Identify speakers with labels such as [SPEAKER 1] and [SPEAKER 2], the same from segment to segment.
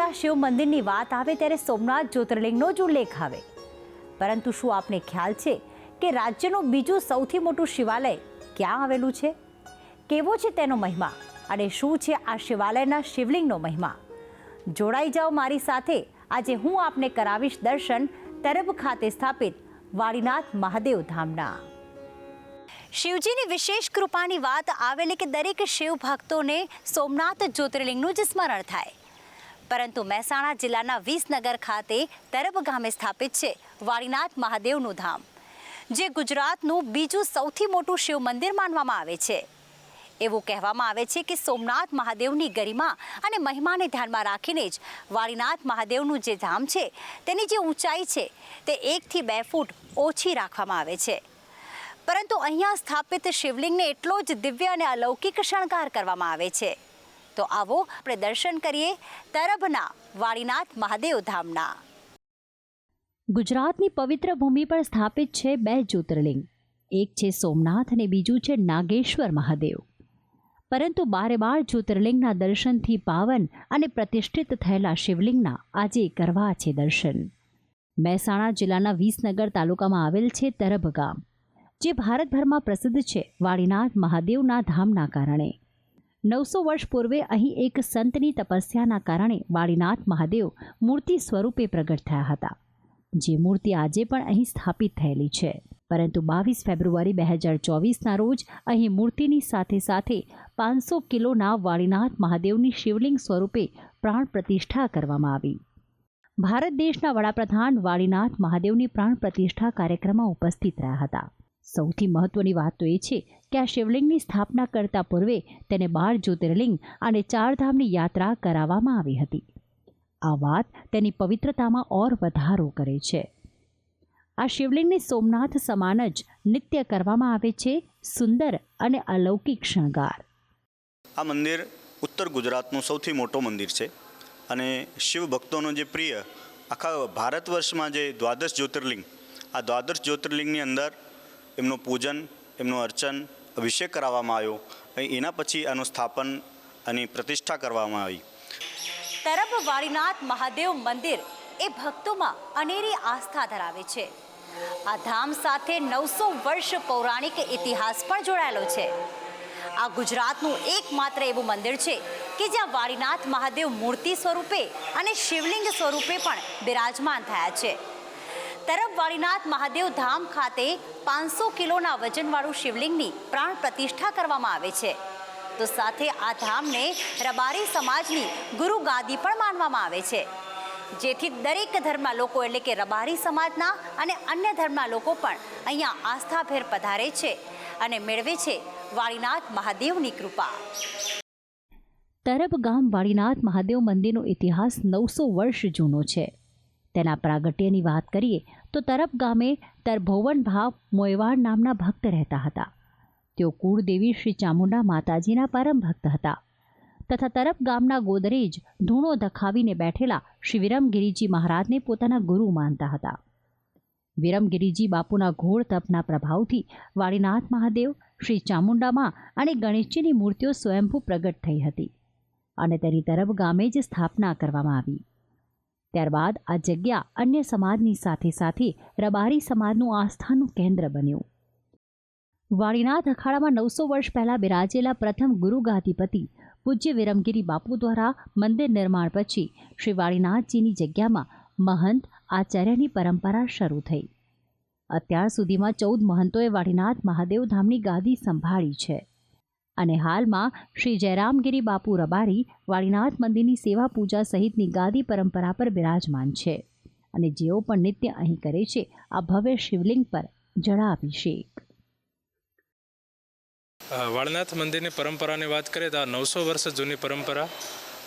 [SPEAKER 1] મોટા શિવ મંદિરની વાત આવે ત્યારે સોમનાથ જ્યોતિર્લિંગનો જ ઉલ્લેખ આવે. પરંતુ શું આપને ખ્યાલ છે કે રાજ્યનું બીજું સૌથી મોટું શિવાલય ક્યાં આવેલું છે? કેવો છે તેનો મહિમા અને શું છે આ શિવાલયના શિવલિંગનો મહિમા? જોડાઈ જાઓ મારી સાથે. આજે હું આપને કરાવીશ દર્શન તરબ ખાતે સ્થાપિત વાડીનાથ મહાદેવ ધામના. શિવજીની વિશેષ કૃપાની વાત આવેલી કે દરેક શિવ ભક્તોને સોમનાથ જ્યોતિર્લિંગનું જ સ્મરણ થાય. પરંતુ મહેસાણા જિલ્લાના વિસનગર ખાતે તરબ ગામે સ્થાપિત છે વાળીનાથ મહાદેવનું ધામ, જે ગુજરાતનું બીજું સૌથી મોટું શિવ મંદિર માનવામાં આવે છે. એવું કહેવામાં આવે છે કે સોમનાથ મહાદેવની ગરિમા અને મહિમાને ધ્યાનમાં રાખીને જ વાળીનાથ મહાદેવનું જે ધામ છે તેની જે ઊંચાઈ છે તે એકથી બે ફૂટ ઓછી રાખવામાં આવે છે. પરંતુ અહીંયા સ્થાપિત શિવલિંગને એટલો જ દિવ્ય અને અલૌકિક શણગાર કરવામાં આવે છે. તો આવો આપણે દર્શન કરીએ તરભના વાડીનાથ મહાદેવ ધામના. ગુજરાતની પવિત્ર ભૂમિ પર સ્થાપિત છે બે જ્યોતિર્લિંગ. એક છે સોમનાથ અને બીજું છે નાગેશ્વર મહાદેવ. પરંતુ બારે બાર જ્યોતિર્લિંગના દર્શનથી પાવન અને પ્રતિષ્ઠિત થયેલા શિવલિંગના આજે કરવા છે દર્શન. મહેસાણા જિલ્લાના વિસનગર તાલુકામાં આવેલ છે તરભ ગામ જે ભારતભરમાં પ્રસિદ્ધ છે વાડીનાથ મહાદેવના ધામના કારણે. નવસો વર્ષ પૂર્વે અહીં એક સંતની તપસ્યાના કારણે વાળીનાથ મહાદેવ મૂર્તિ સ્વરૂપે પ્રગટ થયા હતા. જે મૂર્તિ આજે પણ અહીં સ્થાપિત થયેલી છે. પરંતુ બાવીસ ફેબ્રુઆરી બે હજાર ચોવીસના રોજ અહીં મૂર્તિની સાથે સાથે પાંચસો કિલોના વાળીનાથ મહાદેવની શિવલિંગ સ્વરૂપે પ્રાણ પ્રતિષ્ઠા કરવામાં આવી. ભારત દેશના વડાપ્રધાન વાળીનાથ મહાદેવની પ્રાણ પ્રતિષ્ઠા કાર્યક્રમમાં ઉપસ્થિત રહ્યા હતા. સૌથી મહત્વની વાત તો એ છે કે આ શિવલિંગની સ્થાપના કરતા પૂર્વે તેને બાર જ્યોતિર્લિંગ અને ચારધામની યાત્રા કરાવવામાં આવી હતી. આ વાત તેની પવિત્રતામાં ઓર વધારો કરે છે. આ શિવલિંગને સોમનાથ સમાન જ નિત્ય કરવામાં આવે છે, સુંદર અને અલૌકિક શણગાર.
[SPEAKER 2] આ મંદિર ઉત્તર ગુજરાતનું સૌથી મોટું મંદિર છે અને શિવ ભક્તોનો જે પ્રિય આખા ભારત વર્ષમાં જે દ્વાદશ જ્યોતિર્લિંગ, આ દ્વાદશ જ્યોતિર્લિંગની અંદર એમનું પૂજન, એમનું અર્ચન, અભિષેક કરાવવામાં આવ્યો એના પછી આનું સ્થાપન અને પ્રતિષ્ઠા કરવામાં આવી.
[SPEAKER 1] તરફ વાળીનાથ મહાદેવ મંદિર એ ભક્તોમાં અનેરી આસ્થા ધરાવે છે. આ ધામ સાથે નવસો વર્ષ પૌરાણિક ઇતિહાસ પણ જોડાયેલો છે. આ ગુજરાતનું એકમાત્ર એવું મંદિર છે કે જ્યાં વાળીનાથ મહાદેવ મૂર્તિ સ્વરૂપે અને શિવલિંગ સ્વરૂપે પણ બિરાજમાન થયા છે. તરફ વાળીનાથ મહાદેવ ધામ ખાતે પાંચસો કિલોના વજનવાળું શિવલિંગની પ્રાણ પ્રતિષ્ઠા કરવામાં આવે છે. તો સાથે આ ધામને રબારી સમાજની ગુરુ ગાદી પણ માનવામાં આવે છે. જેથી દરેક ધર્મના લોકો એટલે કે રબારી સમાજના અને અન્ય ધર્મના લોકો પણ અહીંયા આસ્થાભેર પધારે છે અને મેળવે છે વાળીનાથ મહાદેવની કૃપા. તરબ ગામ વાળીનાથ મહાદેવ મંદિરનો ઇતિહાસ નવસો વર્ષ જૂનો છે. તેના પ્રાગટ્યની વાત કરીએ, તો તરફ ગામે તરભોવન ભાવ મોયવાડ નામના ભક્ત રહેતા હતા. તેઓ કુળદેવી શ્રી ચામુંડા માતાજીના પરમ ભક્ત હતા. તથા તરફ ગામના ગોદરેજ ધૂણો દખાવીને બેઠેલા શ્રી વિરમગીરીજી મહારાજને પોતાના ગુરુ માનતા હતા. વિરમગીરીજી બાપુના ઘોર તપના પ્રભાવથી વાળીનાથ મહાદેવ, શ્રી ચામુંડામાં અને ગણેશજીની મૂર્તિઓ સ્વયંભૂ પ્રગટ થઈ હતી અને તેની તરફ ગામે જ સ્થાપના કરવામાં આવી. ત્યારબાદ આ જગ્યા અન્ય સમાજની સાથે સાથે રબારી સમાજનું આસ્થાનું કેન્દ્ર બન્યું. વાળીનાથ અખાડામાં નવસો વર્ષ પહેલાં બિરાજેલા પ્રથમ ગુરુગાધિપતિ પૂજ્ય વિરમગીરી બાપુ દ્વારા મંદિર નિર્માણ પછી શ્રી વાળીનાથજીની જગ્યામાં મહંત આચાર્યની પરંપરા શરૂ થઈ. અત્યાર સુધીમાં ચૌદ મહંતોએ વાળીનાથ મહાદેવ ધામની ગાદી સંભાળી છે. અને હાલમાં શ્રી જયરામગીરી બાપુ રબારી વાળીનાથ મંદિરની સેવા પૂજા સહિતની ગાદી પરંપરા પર બિરાજમાન છે અને જેઓ પણ નિત્ય અહીં કરે છે, આ ભવ્ય શિવલિંગ પર જળાભિષેક.
[SPEAKER 3] વાળનાથ મંદિરની પરંપરાની વાત કરીએ તો આ નવસો વર્ષ જૂની પરંપરા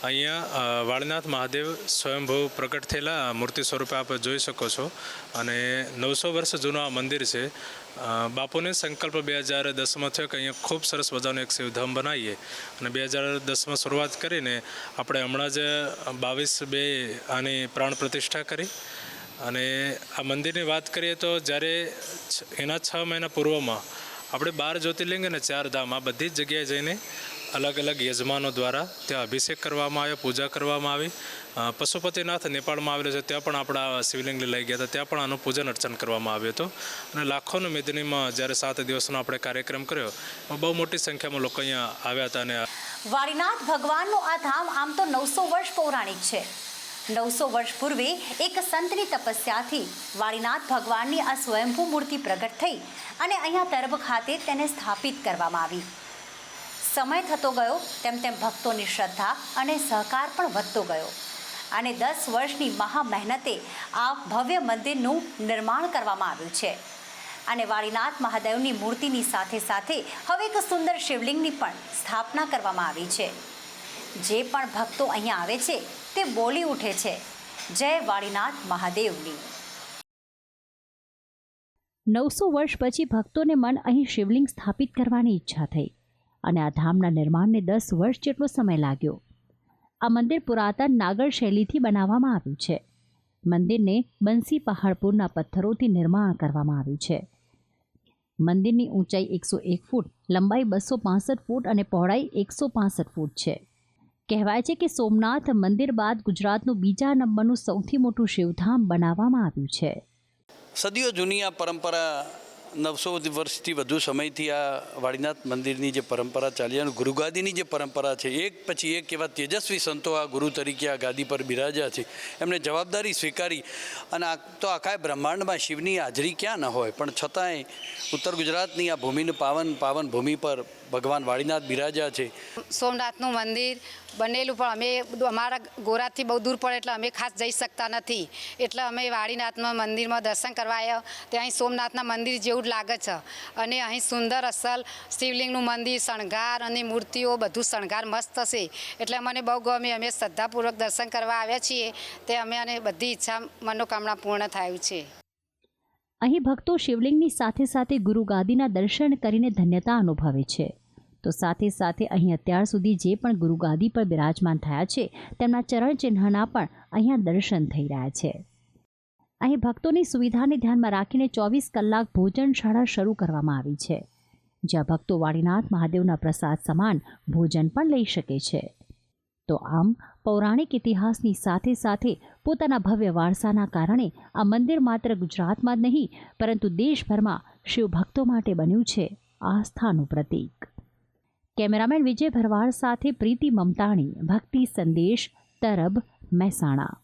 [SPEAKER 3] અહીંયા વાળનાથ મહાદેવ સ્વયંભૂ પ્રગટ થયેલા મૂર્તિ સ્વરૂપે આપ જોઈ શકો છો. અને નવસો વર્ષ જૂનું આ મંદિર છે. બાપુને સંકલ્પ બે હજાર દસમાં થયો કે અહીંયા ખૂબ સરસ મજાનું એક શિવધામ બનાવીએ. અને બે હજાર દસમાં શરૂઆત કરીને આપણે હમણાં જ બાવીસ બે આની પ્રાણ પ્રતિષ્ઠા કરી. અને આ મંદિરની વાત કરીએ તો જ્યારે એના છ મહિના પૂર્વમાં આપણે બાર જ્યોતિર્લિંગ અને ચાર ધામ આ બધી જ જગ્યાએ જઈને અલગ અલગ યજમાનો દ્વારા ત્યાં અભિષેક કરવામાં આવ્યો, પૂજા કરવામાં આવી. પશુપતિનાથ નેપાળમાં આવેલો છે, ત્યાં પણ આપણા શિવલિંગને લઈ ગયા હતા. ત્યાં પણ આનું પૂજન અર્ચન કરવામાં આવ્યું હતું. અને લાખોની મેદનીમાં જ્યારે સાત દિવસનો આપણે કાર્યક્રમ કર્યો બહુ મોટી સંખ્યામાં લોકો અહીંયા આવ્યા હતા અને
[SPEAKER 1] વારીનાથ ભગવાનનું આ ધામ આમ તો નવસો વર્ષ પૌરાણિક છે. નવસો વર્ષ પૂર્વે એક સંતની તપસ્યાથી વાડીનાથ ભગવાનની આ સ્વયંભૂ મૂર્તિ પ્રગટ થઈ અને અહીંયા તરબ ખાતે તેને સ્થાપિત કરવામાં આવી. સમય થતો ગયો, તેમ તેમ ભક્તોની શ્રદ્ધા અને સહકાર પણ વધતો ગયો. અને દસ વર્ષની મહા મહેનતે આ ભવ્ય મંદિરનું નિર્માણ કરવામાં આવ્યું છે. અને વાળીનાથ મહાદેવની મૂર્તિની સાથે સાથે હવે એક સુંદર શિવલિંગની પણ સ્થાપના કરવામાં આવી છે. જે પણ ભક્તો અહીંયા આવે છે, તે બોલી ઉઠે છે. જય વાળીનાથ મહાદેવની. નવસો વર્ષ પછી ભક્તોને મન અહીં શિવલિંગ સ્થાપિત કરવાની ઈચ્છા થઈ. અને આ ધામના નિર્માણને દસ વર્ષ જેટલો સમય લાગ્યો. આ મંદિર પુરાતન નાગર શૈલીથી બનાવવામાં આવ્યું છે. મંદિરને બંસી પહાડપુરના પથ્થરોથી નિર્માણ કરવામાં આવ્યું છે. મંદિરની ઊંચાઈ એકસો એક ફૂટ, લંબાઈ બસો પાસઠ ફૂટ અને પહોળાઈ એકસો પાસઠ ફૂટ છે. કહેવાય છે કે સોમનાથ મંદિર બાદ ગુજરાતનું બીજા નંબરનું સૌથી મોટું શિવધામ બનાવવામાં આવ્યું છે.
[SPEAKER 4] સદીઓ જૂની આ પરંપરા નવસો વર્ષથી વધુ સમયથી આ વાડીનાથ મંદિરની જે પરંપરા ચાલી અને ગુરુગાદીની જે પરંપરા છે, એક પછી એક એવા તેજસ્વી સંતો આ ગુરુ તરીકે આ ગાદી પર બિરાજ્યા છે. એમણે જવાબદારી સ્વીકારી અને આ તો આખા બ્રહ્માંડમાં શિવની હાજરી ક્યાં ન હોય, પણ છતાંય ઉત્તર ગુજરાતની આ ભૂમિનું પાવન પાવન ભૂમિ પર ભગવાન વાડીનાથ બિરાજ્યા છે.
[SPEAKER 5] સોમનાથનું મંદિર બનેલું પણ અમે અમારા ગોરાથી બહુ દૂર પડે એટલે અમે ખાસ જઈ શકતા નથી. એટલે અમે વાડીનાથના મંદિરમાં દર્શન કરવા આવ્યા. ત્યાં સોમનાથના મંદિર જેવું જ લાગે છે. અને અહીં સુંદર અસલ શિવલિંગનું મંદિર, શણગાર અને મૂર્તિઓ બધું શણગાર મસ્ત હશે એટલે મને બહુ ગમે, અમે શ્રદ્ધાપૂર્વક દર્શન કરવા આવ્યા છીએ. તે અમે અને બધી ઈચ્છા મનોકામના પૂર્ણ થયું છે.
[SPEAKER 1] અહીં ભક્તો શિવલિંગની સાથે સાથે ગુરુ ગાદીના દર્શન કરીને ધન્યતા અનુભવે છે. તો સાથે સાથે અહીં અત્યાર સુધી જે પણ ગુરુગાદી પર બિરાજમાન થયા છે, તેમના ચરણ ચિહ્નના પણ અહીંયા દર્શન થઈ રહ્યા છે. અહીં ભક્તોની સુવિધાને ધ્યાનમાં રાખીને ચોવીસ કલાક ભોજનશાળા શરૂ કરવામાં આવી છે, જ્યાં ભક્તો વાડીનાથ મહાદેવના પ્રસાદ સમાન ભોજન પણ લઈ શકે છે. તો આમ, પૌરાણિક ઇતિહાસની સાથે સાથે પોતાના ભવ્ય વારસાના કારણે આ મંદિર માત્ર ગુજરાતમાં જ નહીં, પરંતુ દેશભરમાં શિવભક્તો માટે બન્યું છે આસ્થાનું પ્રતીક. કેમેરામેન વિજય ભરવાડ સાથે પ્રીતિ મમતાણી, ભક્તિ સંદેશ, તરબ, મહેસાણા.